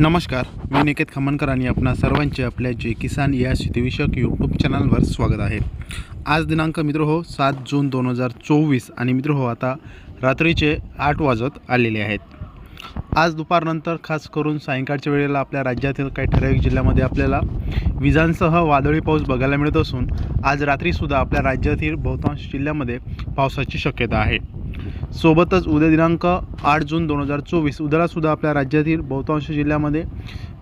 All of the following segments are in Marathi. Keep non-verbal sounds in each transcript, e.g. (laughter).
नमस्कार मी निकेत खमनकर आणि आपणा सर्वांचे आपल्या जे किसान या शेतीविषयक यूट्यूब चॅनलवर स्वागत आहे. आज दिनांक मित्र हो सात जून दोन हजार चोवीस आणि मित्र हो आता रात्रीचे आठ वाजत आलेले आहेत. आज दुपारनंतर खास करून सायंकाळच्या वेळेला आपल्या राज्यातील काही ठराविक जिल्ह्यामध्ये आपल्याला विजांसह वादळी पाऊस बघायला मिळत असून आज रात्रीसुद्धा आपल्या राज्यातील बहुतांश जिल्ह्यामध्ये पावसाची शक्यता आहे. सोबतच उद्या दिनांक आठ जून दोन हजार चोवीस उद्यालासुद्धा आपल्या राज्यातील बहुतांश जिल्ह्यामध्ये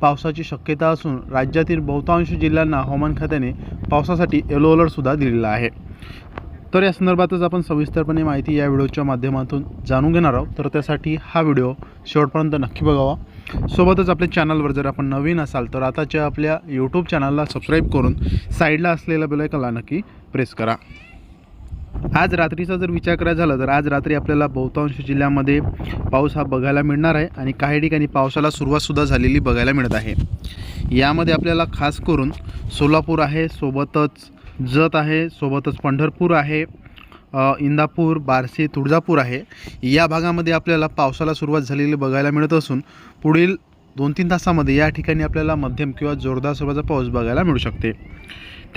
पावसाची शक्यता असून राज्यातील बहुतांश जिल्ह्यांना हवामान खात्याने पावसासाठी येलो अलर्टसुद्धा दिलेला आहे. तर या संदर्भातच आपण सविस्तरपणे माहिती या व्हिडिओच्या माध्यमातून जाणून घेणार आहोत. तर त्यासाठी हा व्हिडिओ शेवटपर्यंत नक्की बघावा. सोबतच आपल्या चॅनलवर जर आपण नवीन असाल तर आताच्या आपल्या यूट्यूब चॅनलला सबस्क्राईब करून साईडला असलेल्या बेलायकनला नक्की प्रेस करा. आज रात्रीचा जर विचार करायचा झाला तर आज रात्री आपल्याला बहुतांश जिल्ह्यामध्ये पाऊस हा बघायला मिळणार आहे आणि काही ठिकाणी पावसाला सुरुवातसुद्धा झालेली बघायला मिळत आहे. यामध्ये आपल्याला खास करून सोलापूर आहे सोबतच जत आहे सोबतच पंढरपूर आहे इंदापूर बार्शी तुळजापूर आहे. या भागामध्ये आपल्याला पावसाला सुरुवात झालेली बघायला मिळत असून पुढील दोन तीन तासामध्ये या ठिकाणी आपल्याला मध्यम किंवा जोरदार स्वरूपाचा पाऊस बघायला मिळू शकते.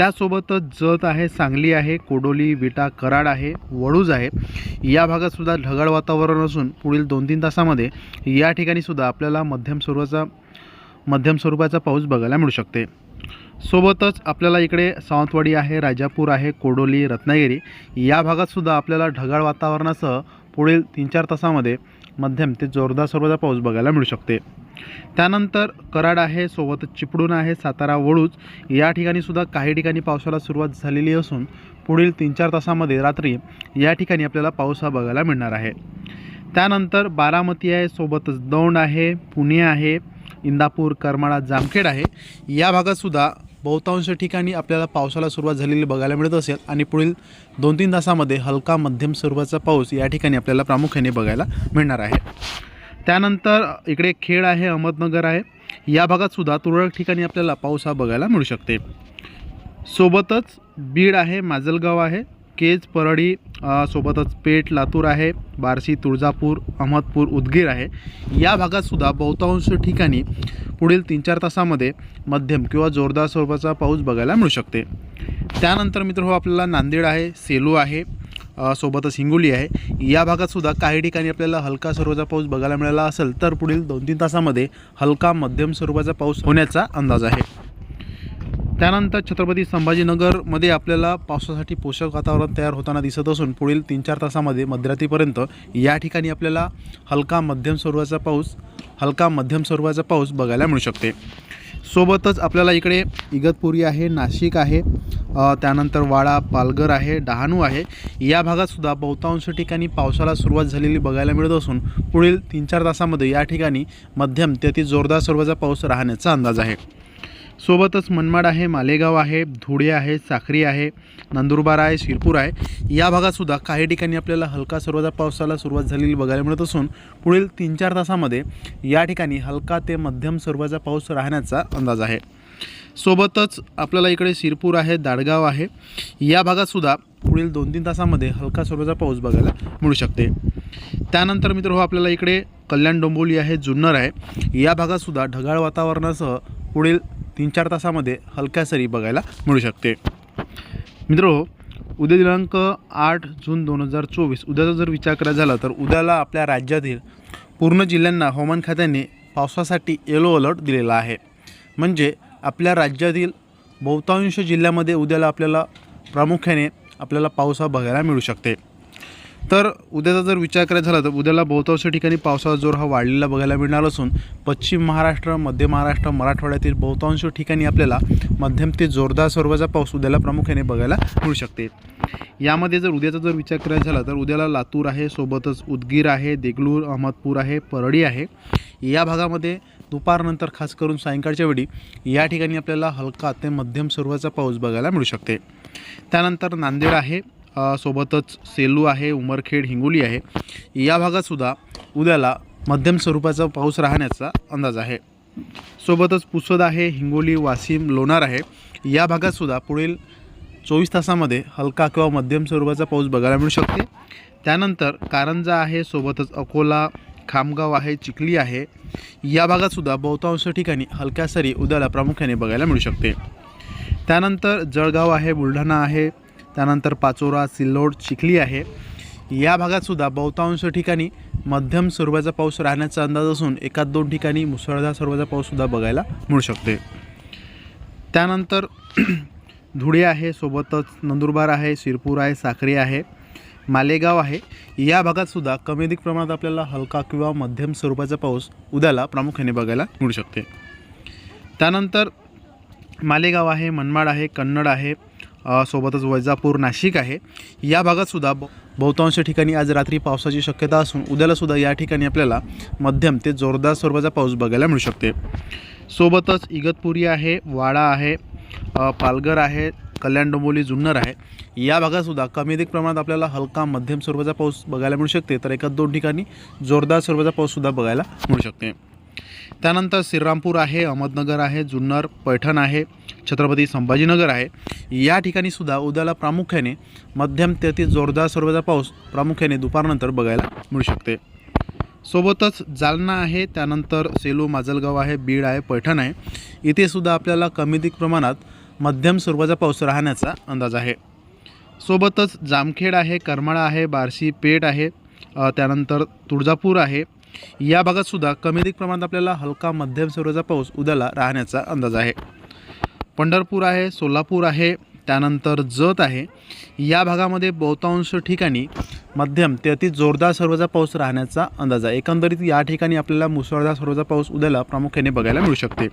त्यासोबतच जत आहे सांगली आहे कोडोली विटा कराड आहे वडूज आहे. या भागातसुद्धा ढगाळ वातावरण असून पुढील दोन तीन तासामध्ये या ठिकाणीसुद्धा आपल्याला मध्यम स्वरूपाचा मध्यम स्वरूपाचा पाऊस बघायला मिळू शकते. सोबतच आपल्याला इकडे सावंतवाडी आहे राजापूर आहे कोडोली रत्नागिरी या भागातसुद्धा आपल्याला ढगाळ वातावरणासह पुढील तीन चार तासामध्ये मध्यम ते जोरदार स्वरूपाचा पाऊस बघायला मिळू शकते. त्यानंतर कराड आहे सोबतच चिपळूण आहे सातारा वळूच या ठिकाणीसुद्धा काही ठिकाणी पावसाला सुरुवात झालेली असून पुढील तीन चार तासामध्ये रात्री या ठिकाणी आपल्याला पाऊस हा बघायला मिळणार आहे. त्यानंतर बारामती आहे सोबतच दौंड आहे पुणे आहे इंदापूर करमाळा जामखेड आहे. या भागातसुद्धा बहुतांश ठिकाणी आपल्याला पावसाला सुरुवात झालेली बघायला मिळत असेल आणि पुढील दोन तीन तासामध्ये हलका मध्यम स्वरूपाचा पाऊस या ठिकाणी आपल्याला प्रामुख्याने बघायला मिळणार आहे. त्यानंतर इकडे खेड आहे अहमदनगर आहे. या भागातसुद्धा तुरळक ठिकाणी आपल्याला पाऊस हा बघायला मिळू शकते. सोबतच बीड आहे माजलगाव आहे. केज परळी सोबतच पेठ लातूर आहे. बार्शी तुळजापूर अहमदपूर उदगीर आहे. या भागातसुद्धा बहुतांश ठिकाणी पुढील तीन चार तासामध्ये मध्यम किंवा जोरदार स्वरूपाचा पाऊस बघायला मिळू शकते. त्यानंतर मित्र हो आपल्याला नांदेड आहे सेलू आहे सोबतच हिंगोली आहे. या भागातसुद्धा काही ठिकाणी आपल्याला हलका स्वरूपाचा पाऊस बघायला मिळाला असेल तर पुढील दोन तीन तासामध्ये हलका मध्यम स्वरूपाचा पाऊस होण्याचा अंदाज आहे. त्यानंतर छत्रपती संभाजीनगरमध्ये आपल्याला पावसासाठी पोषक वातावरण तयार होताना दिसत असून पुढील तीन चार तासामध्ये मध्यरात्रीपर्यंत या ठिकाणी आपल्याला हलका मध्यम स्वरूपाचा पाऊस हलका मध्यम स्वरूपाचा पाऊस बघायला मिळू शकते. सोबतच आपल्याला इकडे इगतपुरी आहे नाशिक आहे त्यानंतर वाडा पालघर आहे डहाणू आहे. या भागातसुद्धा बहुतांश ठिकाणी पावसाला सुरुवात झालेली बघायला मिळत असून पुढील तीन चार तासामध्ये या ठिकाणी मध्यम ते अति जोरदार स्वरूपाचा पाऊस राहण्याचा अंदाज आहे. सोबतच मनमाड आहे मालेगाव आहे धुळे आहे साखरी आहे नंदुरबार आहे शिरपूर आहे. या भागातसुद्धा काही ठिकाणी आपल्याला हलका सर्वदा पावसाला सुरुवात झालेली बघायला मिळत असून पुढील तीन चार तासामध्ये या ठिकाणी हलका ते मध्यम सर्वाचा पाऊस राहण्याचा अंदाज आहे. सोबतच आपल्याला इकडे शिरपूर आहे दाडगाव आहे. या भागातसुद्धा पुढील दोन तीन तासामध्ये हलका स्वरूपाचा पाऊस बघायला मिळू शकते. त्यानंतर मित्र हो आपल्याला इकडे कल्याण डोंबोली आहे जुन्नर आहे. या भागातसुद्धा ढगाळ वातावरणासह पुढील तीन चार तासामध्ये हलक्या सरी बघायला मिळू शकते. मित्र उद्या दिनांक आठ जून दोन हजार चोवीस. उद्याचा जर विचार करायचा झाला तर उद्याला आपल्या राज्यातील पूर्ण जिल्ह्यांना हवामान खात्याने पावसासाठी येलो अलर्ट दिलेला आहे. म्हणजे आपल्या राज्यातील बहुतांश जिल्ह्यामध्ये उद्याला आपल्याला प्रामुख्याने आपल्याला पावसा बघायला मिळू शकते. तर उद्याचा जर विचार करायचा झाला तर उद्याला बहुतांश ठिकाणी पावसाचा जोर हा वाढलेला बघायला मिळणार असून पश्चिम महाराष्ट्र मध्य महाराष्ट्र मराठवाड्यातील बहुतांश ठिकाणी आपल्याला मध्यम ते जोरदार स्वरूपाचा पाऊस उद्याला प्रामुख्याने बघायला मिळू शकते. यामध्ये जर उद्याचा जर विचार करायचा झाला तर उद्याला लातूर आहे सोबतच उदगीर आहे देगलूर अहमदपूर आहे परळी आहे. या भागामध्ये दुपारनंतर खास करून सायंकाळच्या वेळी या ठिकाणी आपल्याला हलका ते मध्यम स्वरूपाचा पाऊस बघायला मिळू शकते. त्यानंतर नांदेड आहे सोबतच सेलू आहे उमरखेड हिंगोली आहे. या भागातसुद्धा उद्याला मध्यम स्वरूपाचा पाऊस राहण्याचा अंदाज आहे. सोबतच पुसद आहे हिंगोली वाशिम लोणार आहे. या भागातसुद्धा पुढील चोवीस तासामध्ये हलका किंवा मध्यम स्वरूपाचा पाऊस बघायला मिळू शकते. त्यानंतर कारंजा आहे सोबतच अकोला खामगाव आहे चिखली आहे. या भागातसुद्धा बहुतांश ठिकाणी हलक्या सरी उद्याला प्रामुख्याने बघायला मिळू शकते. त्यानंतर जळगाव आहे बुलढाणा आहे त्यानंतर पाचोरा सिल्लोड चिखली आहे. या भागातसुद्धा बहुतांश ठिकाणी मध्यम स्वरूपाचा पाऊस राहण्याचा अंदाज असून एकाच दोन ठिकाणी मुसळधार स्वरूपाचा पाऊससुद्धा बघायला मिळू शकते. त्यानंतर (clears throat) धुळे आहे सोबतच नंदुरबार आहे शिरपूर आहे साखरी आहे मालेगाव आहे. या भागातसुद्धा कमी अधिक प्रमाणात आपल्याला हलका किंवा मध्यम स्वरूपाचा पाऊस उद्याला प्रामुख्याने बघायला मिळू शकते. त्यानंतर मालेगाव आहे मनमाड आहे कन्नड आहे सोबतच वैजापूर नाशिक आहे. या भागातसुद्धा ब बहुतांश ठिकाणी आज रात्री पावसाची शक्यता असून उद्यालासुद्धा या ठिकाणी आपल्याला मध्यम ते जोरदार स्वरूपाचा पाऊस बघायला मिळू शकते. सोबतच इगतपुरी आहे वाडा आहे पालघर आहे कल्याण डोंबोली जुन्नर आहे. या भागातसुद्धा कमी अधिक प्रमाणात आपल्याला हलका मध्यम स्वरूपाचा पाऊस बघायला मिळू शकते. तर एका दोन ठिकाणी जोरदार स्वरूपाचा पाऊससुद्धा बघायला मिळू शकते. त्यानंतर श्रीरामपूर आहे अहमदनगर आहे जुन्नर पैठण आहे छत्रपती संभाजीनगर आहे. या ठिकाणी सुद्धा उद्याला प्रामुख्याने मध्यम ते अति जोरदार स्वरूपाचा पाऊस प्रामुख्याने दुपारनंतर बघायला मिळू शकते. सोबतच जालना आहे त्यानंतर सेलू माजलगाव आहे बीड आहे पैठण आहे. इथे सुद्धा आपल्याला कमी अधिक प्रमाणात मध्यम स्वरूपाचा पाऊस राहण्याचा अंदाज आहे. सोबतच जामखेड आहे करमाळा आहे बार्शी पेठ आहे त्यानंतर तुळजापूर आहे या भागातसुद्धा कमी अधिक प्रमाणात आपल्याला हलका मध्यम स्वरूपाचा पाऊस उद्याला राहण्याचा अंदाज आहे. पंढरपूर आहे सोलापूर आहे त्यानंतर जत आहे. या भागामध्ये बहुतांश ठिकाणी मध्यम ते अति जोरदार सर्वचा पाऊस राहण्याचा अंदाज आहे. एकंदरीत या ठिकाणी आपल्याला मुसळधार सर्वचा पाऊस उद्याला प्रामुख्याने बघायला मिळू शकते.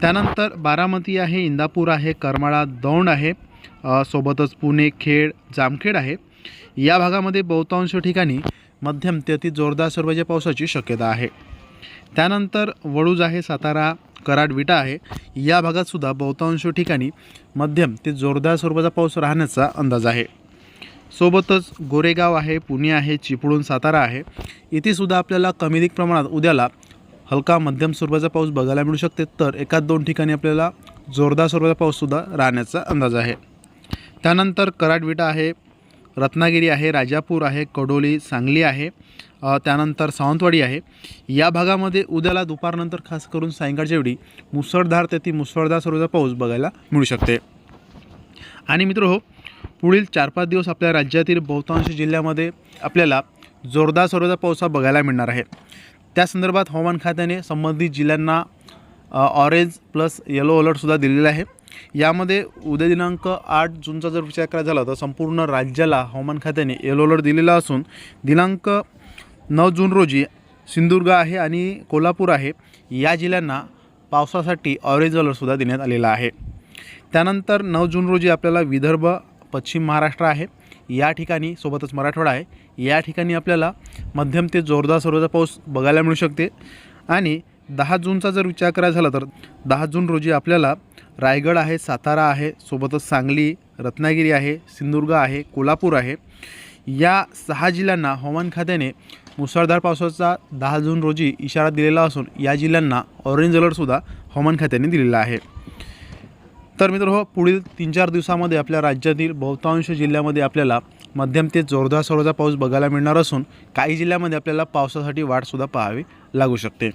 त्यानंतर बारामती आहे इंदापूर आहे करमाळा दौंड आहे. सोबतच पुणे खेड जामखेड आहे. या भागामध्ये बहुतांश ठिकाणी मध्यम ते अति जोरदार स्वरूपाच्या पावसाची शक्यता आहे. त्यानंतर वडूज आहे सातारा कराड विटा आहे. या भागातसुद्धा बहुतांश ठिकाणी मध्यम ते जोरदार स्वरूपाचा पाऊस राहण्याचा अंदाज आहे. सोबतच गोरेगाव आहे पुणे आहे चिपळूण सातारा आहे. इथेसुद्धा आपल्याला कमी अधिक प्रमाणात उद्याला हलका मध्यम स्वरूपाचा पाऊस बघायला मिळू शकते. तर एकाच दोन ठिकाणी आपल्याला जोरदार स्वरूपाचा पाऊससुद्धा राहण्याचा अंदाज आहे. त्यानंतर कराडविटा आहे रत्नागिरी आहे राजापूर आहे कडोली सांगली आहे त्यानंतर सावंतवाडी आहे. या भागामध्ये उद्याला दुपारनंतर खास करून सायंकाळच्या वेळी मुसळधार ते ती मुसळधार स्वरूपाचा पाऊस बघायला मिळू शकते. आणि मित्र हो पुढील चार पाच दिवस आपल्या राज्यातील बहुतांश जिल्ह्यामध्ये आपल्याला जोरदार स्वरूपाचा पाऊस हा बघायला मिळणार आहे. त्या संदर्भात हवामान खात्याने संबंधित जिल्ह्यांना ऑरेंज प्लस येलो अलर्टसुद्धा दिलेला आहे. यामध्ये उद्या दिनांक आठ जूनचा जर विचार करायचा झाला तर संपूर्ण राज्याला हवामान खात्याने येलो अलर्ट दिलेला असून दिनांक नऊ जून रोजी सिंधुदुर्ग आहे आणि कोल्हापूर आहे या जिल्ह्यांना पावसासाठी ऑरेंज अलर्टसुद्धा देण्यात आलेला आहे. त्यानंतर नऊ जून रोजी आपल्याला विदर्भ पश्चिम महाराष्ट्र आहे या ठिकाणी सोबतच मराठवाडा आहे या ठिकाणी आपल्याला मध्यम ते जोरदार सर्वचा पाऊस बघायला मिळू शकते. आणि दहा जूनचा जर विचार करायचा झाला तर दहा जून रोजी आपल्याला रायगड आहे सातारा आहे सोबतच सांगली रत्नागिरी आहे सिंधुदुर्ग आहे कोल्हापूर आहे. या सहा जिल्ह्यांना हवामान खात्याने मुसळधार पावसाचा दहा जून रोजी इशारा दिलेला असून या जिल्ह्यांना ऑरेंज अलर्टसुद्धा हवामान खात्याने दिलेला आहे. तर मित्र हो पुढील तीन चार दिवसामध्ये आपल्या राज्यातील बहुतांश जिल्ह्यामध्ये आपल्याला मध्यम ते जोरदार स्वरूपाचा पाऊस बघायला मिळणार असून काही जिल्ह्यामध्ये आपल्याला पावसासाठी वाटसुद्धा पाहावी लागू शकते.